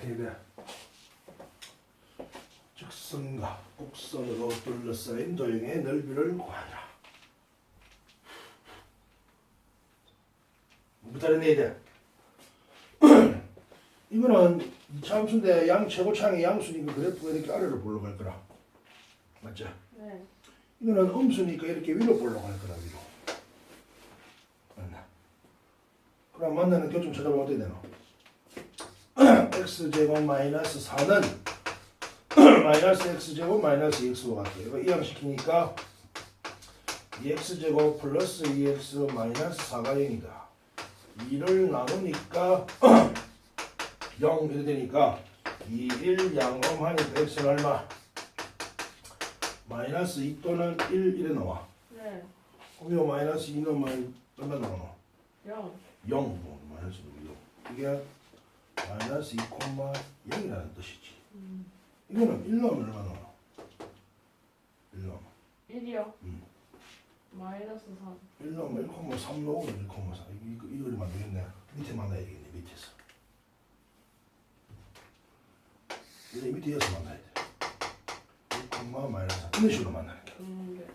돼? 직선과 곡선으로 둘러싸인 도형의 넓이를 구하라. 무다리 내야 돼. 이거는 이차함수인데 양 최고창의 양수니까 그래프가 이렇게 아래로 볼러갈 거라. 맞죠? 네. 이거는 음수니까 이렇게 위로 볼러갈 거라 위로. 맞나? 그럼 만나는 찾아보면 어떻게 되노? x제곱 마이너스 4는 마이너스 x제곱 마이너스 2x와 같아요. 이거 이항시키니까 2x제곱 플러스 2x 마이너스 4가 0이다. 2를 나누니까 0 이렇게 되니까 2, 1 양음하니까 x는 얼마? 마이너스 2 또는 1 이래 나와. 네. 그럼 마이너스 2 넣으면 얼마 나오노? 0. 0. 마이너스 0. 이게 마이너스 2,0이라는 뜻이지. 음. 이거는 1 넣으면 얼마 나오노? 1 넣으면. 1이요. 음. 마이너스 3. 1 넣으면 1,3 넣으면 1,4. 이거, 이거, 이거 만들겠네. 밑에 만나야 되겠네, 밑에서. 이거 밑에서 만나야 돼. 1, 마이너스 3. 이런 식으로 만나는 게. 음, 네.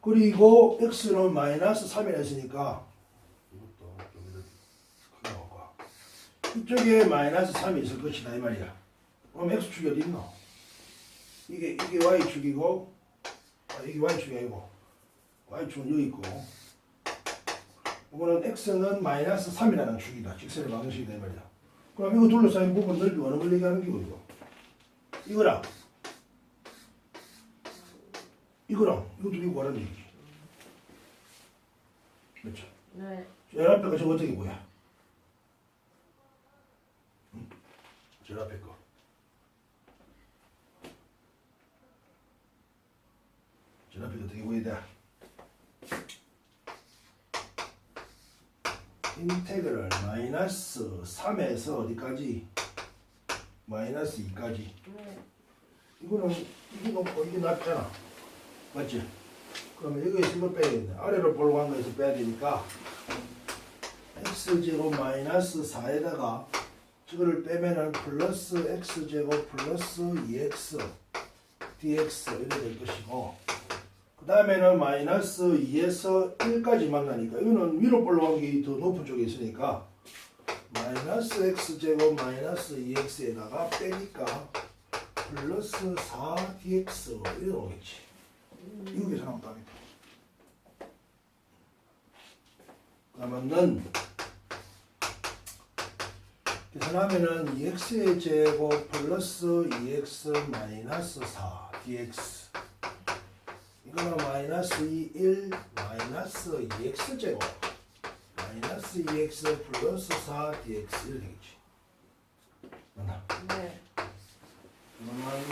그리고 x는 마이너스 3이라 했으니까 이것도 좀 이렇게 크게 하고 이쪽에 마이너스 3이 있을 것이다 이 말이야. 그럼 x축이 어디 있노? 이게 이게 y축이고 아, 이게 y축이 아니고 y축은 여기 있고 이거는 x는 마이너스 3이라는 축이다. 직선의 방식이다 이 말이야. 그럼 이거 둘러싸인 부분 넓이 어느 걸 얘기하는 기고 이거? 이거랑 이거랑 이거 둘이 구하라는 얘기지. 그렇죠. 네. 거 저거 어떻게 보여? 제일 앞에 거. 제일 앞에 거 어떻게 돼? 인테그럴 마이너스 3에서 어디까지? 마이너스 2까지. 네. 이거는 이게 높고 이게 낮잖아. 맞지? 그러면 여기에서 이걸 빼야 되는데 아래로 볼고 한 거에서 빼야 되니까 x제곱 마이너스 4에다가 저거를 빼면은 플러스 x제곱 플러스 2x dx 이렇게 될 것이고 그 다음에는 마이너스 2에서 1까지 만 나니까 이거는 위로 볼로 한게 더 높은 쪽에 있으니까 마이너스 x제곱 마이너스 2x에다가 빼니까 플러스 4dx 이렇게 오겠지. 이거 계산하면 답이다. 그러면은 계산하면은 2x의 제곱 플러스 2x 마이너스 4 dx 이거는 마이너스 2, 1 마이너스 2x 제곱 마이너스 2x 플러스 4 dx 이렇게 되겠지 맞나? 네. 그러면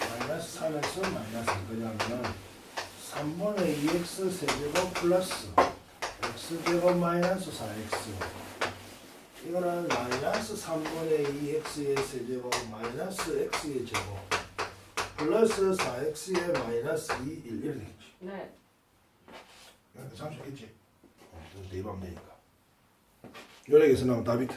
마이너스 3에서 마이너스 2까지 하면은 3분의 2x 세제곱 플러스 x제곱 마이너스 4x 이거는 마이너스 3분의 2x의 세제곱 마이너스 x의 제곱 플러스 4x의 마이너스 2, 1 이렇게 되겠지. 네. 이렇게 30겠지? 어, 대입하면 되니까. 요렇게 해서 나오면 답이다